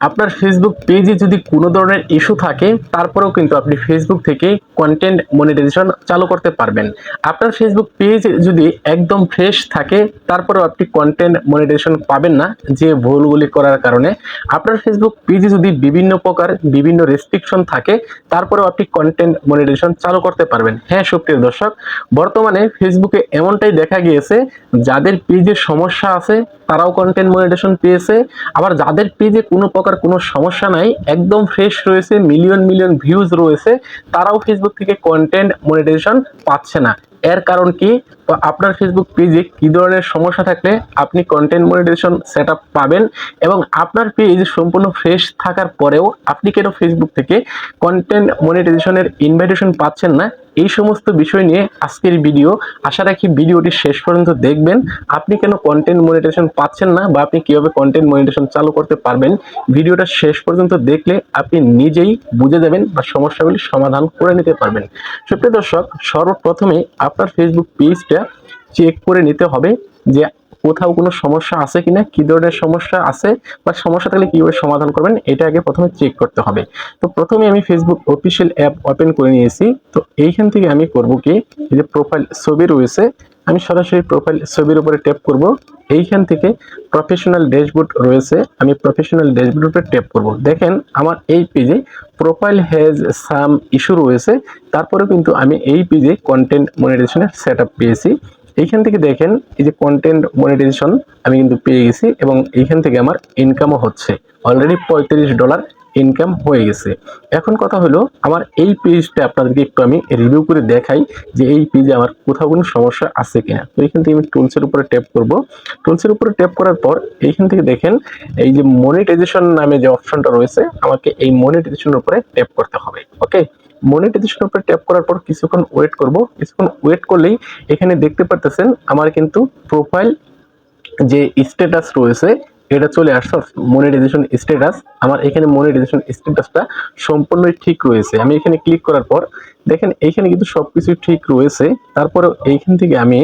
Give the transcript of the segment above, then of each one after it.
আপনার ফেসবুক পেজে যদি কোনো ধরনের ইস্যু থাকে, তারপরেও কিন্তু আপনি ফেসবুক থেকে কন্টেন্ট মনিটাইজেশন চালু করতে পারবেন। আপনার ফেসবুক পেজ যদি একদম ফ্রেশ থাকে, তারপরেও আপনি কন্টেন্ট মনিটাইজেশন পাবেন না, যে ভুলগুলি করার কারণে। আপনার ফেসবুক পেজে যদি বিভিন্ন প্রকার, বিভিন্ন রেস্ট্রিকশন থাকে, তারপরেও আপনি কন্টেন্ট মনিটাইজেশন চালু করতে পারবেন। হ্যাঁ সুপ্রিয় দর্শক, বর্তমানে ফেসবুকে এমনটাই দেখা গিয়েছে, যাদের পেজে সমস্যা আছে তারাও কন্টেন্ট মনিটেশন পেয়েছে। আবার যাদের পেজে কোনো প্রকার কোনো সমস্যা নাই, একদম ফ্রেশ রয়েছে মিলিয়ন মিলিয়ন ভিউজ রয়েছে, তারাও ফেসবুক থেকে কন্টেন্ট মনিটেশন পাচ্ছে না। এর কারণ কি? তো আপনার ফেসবুক পেজে কি ধরনের সমস্যা থাকলে আপনি কন্টেন্ট মনিটাইজেশন সেট পাবেন এবং আপনার পেজ সম্পূর্ণ ফ্রেশ থাকার পরেও আপনি কেন ফেসবুক থেকে কন্টেন্ট মনিটাইজেশনের ইনভাইটেশন পাচ্ছেন না? এই সমস্ত বিষয় নিয়ে আজকের ভিডিও আশা রাখি ভিডিওটি শেষ পর্যন্ত দেখবেন। আপনি কেন কন্টেন্ট মনিটাইজেশন পাচ্ছেন না বা আপনি কীভাবে কন্টেন্ট মনিটাইজেশন চালু করতে পারবেন? ভিডিওটা শেষ পর্যন্ত দেখলে আপনি নিজেই বুঝে যাবেন বা সমস্যাগুলি সমাধান করে নিতে পারবেন। সুপ্রিয় দর্শক, সর্বপ্রথমে আপনার ফেসবুক পেজটা চেক করে নিতে হবে যে কোথাও কোনো সমস্যা আছে কিনা, কি ধরনের সমস্যা আছে বা সমস্যা থাকলে কীভাবে সমাধান করবেন, এটা আগে প্রথমে চেক করতে হবে। তো প্রথমে আমি ফেসবুক অফিসিয়াল অ্যাপ ওপেন করে নিয়েছি। তো এইখান থেকে আমি করব কি যে প্রোফাইল ছবি রয়েছে, আমি সরাসরি প্রোফাইল ছবির উপরে ট্যাপ করব। এইখান থেকে প্রফেশনাল ড্যাশবোর্ড রয়েছে। আমি প্রফেশনাল ড্যাশবোর্ডের উপরে ট্যাপ করব। দেখেন, আমার এই পেজে প্রোফাইল হ্যাজ সাম ইস্যু রয়েছে। তারপরে কিন্তু আমি এই পেজে কন্টেন্ট মনিটাইজেশনের সেট পেয়েছি। এইখান থেকে দেখেন, এই যে কন্টেন্ট মনিটাইজেশন আমি কিন্তু পেয়ে গেছি এবং এইখান থেকে আমার ইনকামও হচ্ছে। অলরেডি পঁয়ত্রিশ ডলার ইনকাম হয়ে গেছে। এখন কথা হলো, আমার এই পেজটা আপনাদেরকে একটু আমি রিভিউ করে দেখাই যে এই পেজে আমার কোথাও কোনো সমস্যা আছে কিনা। তো এইখান থেকে আমি টুলসের উপরে ট্যাপ করব। টুলসের উপরে ট্যাপ করার পর এইখান থেকে দেখেন, এই যে মনিটাইজেশন নামে যে অপশনটা রয়েছে, আমাকে এই মনিটাইজেশনের উপরে ট্যাপ করতে হবে। ওকে মনিটাইজেশনের উপরে ট্যাপ করার পর কিছুক্ষণ ওয়েট করব। কিছুক্ষণ ওয়েট করলেই এখানে দেখতে পারতেছেন, আমার কিন্তু প্রোফাইল যে স্ট্যাটাস রয়েছে এটা চলে আসছে মনিটাইজেশন স্ট্যাটাস আমার এখানে মনিটাইজেশন স্ট্যাটাসটা সম্পূর্ণই ঠিক রয়েছে। আমি এখানে ক্লিক করার পর, দেখেন এইখানে কিন্তু সবকিছু ঠিক রয়েছে। তারপরে এইখান থেকে আমি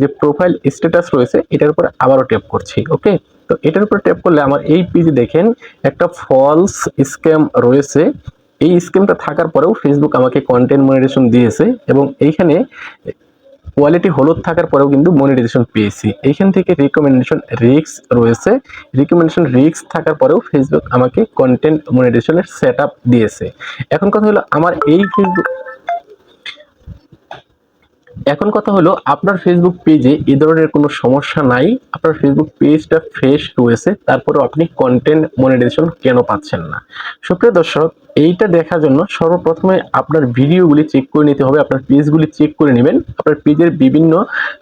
যে প্রোফাইল স্ট্যাটাস রয়েছে, এটার উপর আবারও ট্যাপ করছি ওকে তো এটার উপর ট্যাপ করলে আমার এই পেজে দেখেন একটা ফলস স্ক্যাম রয়েছে। এই স্কিমটা থাকার পরেও ফেসবুক আমাকে কন্টেন্ট মনিটাইজেশন দিয়েছে এবং এইখানে কোয়ালিটি হলুদ থাকার পরেও কিন্তু মনিটাইজেশন পেয়েছি। এখান থেকে রিকমেন্ডেশন রিক্স রয়েছে। রিকমেন্ডেশন রিক্স থাকার পরেও ফেসবুক আমাকে কন্টেন্ট মনিটাইজেশনের সেট দিয়েছে। এখন কথা হলো, আমার এই ফেসবুক এখন কথা হলো, আপনার ফেসবুক পেজে এই ধরনের কোনো সমস্যা নাই। আপনার ফেসবুক পেজটা ফ্রেশ রয়েছে, তারপরেও আপনি কন্টেন্ট মনিটাইজেশন কেন পাচ্ছেন না? সুপ্রিয় দর্শক, এইটা দেখার জন্য সর্বপ্রথমে আপনার ভিডিওগুলি চেক করে নিতে হবে, আপনার পেজগুলি চেক করে নেবেন, আপনার পেজের বিভিন্ন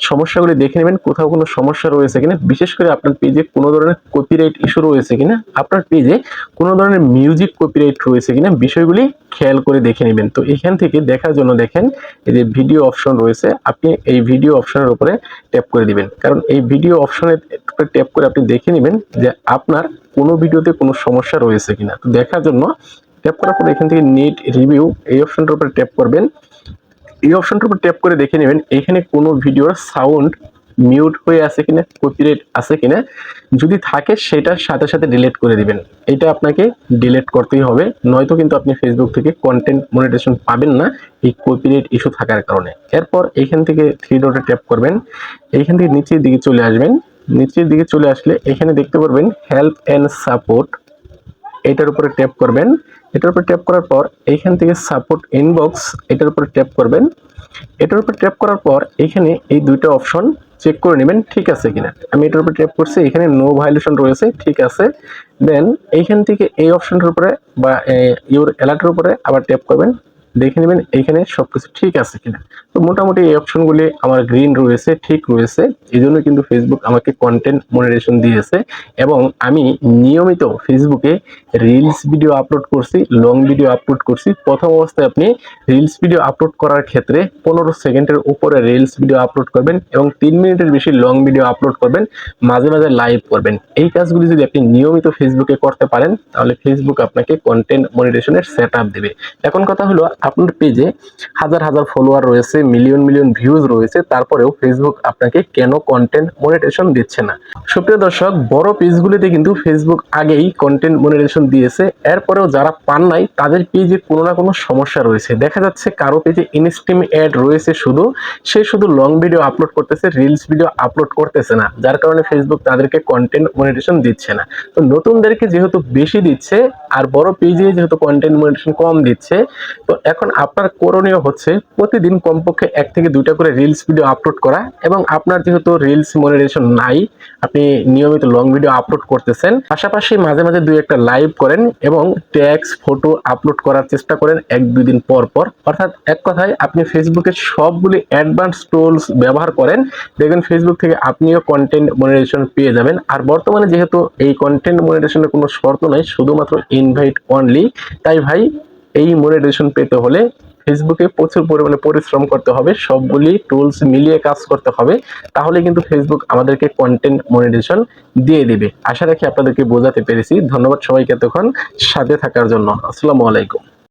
সমস্যাগুলি দেখে নেবেন, কোথাও কোনো সমস্যা রয়েছে কিনা, বিশেষ করে আপনার পেজে কোনো ধরনের কপিরাইট ইস্যু রয়েছে কিনা, আপনার পেজে কোনো ধরনের মিউজিক কপিরাইট রয়েছে কিনা, বিষয়গুলি খেয়াল করে দেখে নেবেন। তো এখান থেকে দেখার জন্য দেখেন, এই যে ভিডিও অপশন রয়েছে আপনি এই ভিডিও অপশনের উপরে ট্যাপ করে দিবেন। কারণ এই ভিডিও অপশনে ট্যাপ করে আপনি দেখে নেবেন যে আপনার কোনো ভিডিওতে কোনো সমস্যা রয়েছে কিনা। তো দেখার জন্য ট্যাপ করার পরে এখান থেকে নেট রিভিউ এই অপশনটার উপরে ট্যাপ করবেন। এই অপশনটার উপর ট্যাপ করে দেখে নেবেন এখানে কোনো ভিডিওর সাউন্ড মিউট হয়ে আছে কিনা কপিরাইট আছে কিনা, যদি থাকে সেটার সাথে সাথে ডিলিট করে দিবেন। এটা আপনাকে ডিলিট করতেই হবে, নয়তো কিন্তু আপনি ফেসবুক থেকে কন্টেন্ট মনিটাইজেশন পাবেন না এই কপিরাইট ইস্যু থাকার কারণে। এরপর এখান থেকে থ্রি ডটে ট্যাপ করবেন এইখান থেকে নিচের দিকে চলে আসবেন। নিচের দিকে চলে আসলে এখানে দেখতে পারবেন হেল্প অ্যান্ড সাপোর্ট এটার উপরে ট্যাপ করবেন। এটার উপর ট্যাপ করার পর এইখান থেকে সাপোর্ট ইনবক্স এটার উপরে ট্যাপ করবেন। এটার উপর ট্যাপ করার পর এখানে এই দুইটা অপশন চেক করে নেবেন, ঠিক আছে কিনা। আমি এটার উপর ট্যাপ করছি, এখানে নো ভাইলেশন রয়েছে, ঠিক আছে। দেন এইখান থেকে এই অপশনটার উপরে বা ইউর অ্যালার্টের উপরে আবার ট্যাপ করবেন, দেখে নেবেন এইখানে সবকিছু ঠিক আছে কিনা। তো মোটামুটি এই অপশনগুলি আমার গ্রিন রয়েছে, ঠিক রয়েছে। এই জন্য কিন্তু ফেসবুক আমাকে কন্টেন্ট মনিটেশন দিয়েছে এবং আমি নিয়মিত ফেসবুকে রিলস ভিডিও আপলোড করছি লং ভিডিও আপলোড করছি। প্রথম অবস্থায় আপনি রিলস ভিডিও আপলোড করার ক্ষেত্রে পনেরো সেকেন্ডের উপরে রিলস ভিডিও আপলোড করবেন এবং তিন মিনিটের বেশি লং ভিডিও আপলোড করবেন, মাঝে মাঝে লাইভ করবেন। এই কাজগুলি যদি আপনি নিয়মিত ফেসবুকে করতে পারেন, তাহলে ফেসবুক আপনাকে কন্টেন্ট মনিটেশনের সেট আপ দেবে। এখন কথা হলো, আপনার পেজে হাজার হাজার ফলোয়ার রয়েছে মিলিয়ন মিলিয়ন ভিউজ রয়েছে, তারপরেও ফেসবুক আপনাকে কেন কন্টেন্ট মনিটেশন দিচ্ছে না? সুপ্রিয় দর্শক, বড় পেজগুলিতে কিন্তু ফেসবুক আগেই কন্টেন্ট মনিটেশন মনিটাইজেশন দিয়েছে, এরপরেও যারা পান নাই, তাদের পেজে কোনো না কোনো সমস্যা রয়েছে। দেখা যাচ্ছে কারও পেজে ইনস্ট্রিম অ্যাড রয়েছে শুধু, সে শুধু লং ভিডিও আপলোড করতেছে রিলস ভিডিও আপলোড করতেছে না। যার কারণে ফেসবুক তাদেরকে কন্টেন্ট মনিটেশন দিচ্ছে না। তো নতুনদেরকে যেহেতু বেশি দিচ্ছে, আর বড় পেজে যেহেতু কন্টেন্ট মনিটেশন কম দিচ্ছে, তো এখন আপনার করণীয় হচ্ছে প্রতিদিন কমপক্ষে এক থেকে দুইটা করে রিলস ভিডিও আপলোড করা, এবং আপনার যেহেতু রিলস মনিটেশন নাই, আপনি নিয়মিত লং ভিডিও আপলোড করতেছেন, পাশাপাশি মাঝে মাঝে দুই একটা লাইভ করেন এবং ট্যাক্স ফটো আপলোড করার চেষ্টা করেন এক, দুই দিন পর পর। অর্থাৎ এক কথায় আপনি ফেসবুকের সবগুলি অ্যাডভান্স টুলস ব্যবহার করেন, দেখবেন ফেসবুক থেকে আপনিও কন্টেন্ট মনিটাইজেশন পেয়ে যাবেন। আর বর্তমানে যেহেতু এই কন্টেন্ট মনিটাইজেশনের কোনো শর্ত নাই, শুধুমাত্র ইনভাইট অনলি তাই ভাই এই মনিটাইজেশন পেতে হলে ফেসবুকে প্রচুর পরিমাণে পরিশ্রম করতে হবে, সবগুলি টুলস মিলিয়ে কাজ করতে হবে, তাহলে কিন্তু ফেসবুক আমাদেরকে কন্টেন্ট মনিটেশন দিয়ে দিবে। আশা রাখি আপনাদেরকে বোঝাতে পেরেছি। ধন্যবাদ সবাইকে এতক্ষণ সাথে থাকার জন্য। আসসালামু আলাইকুম।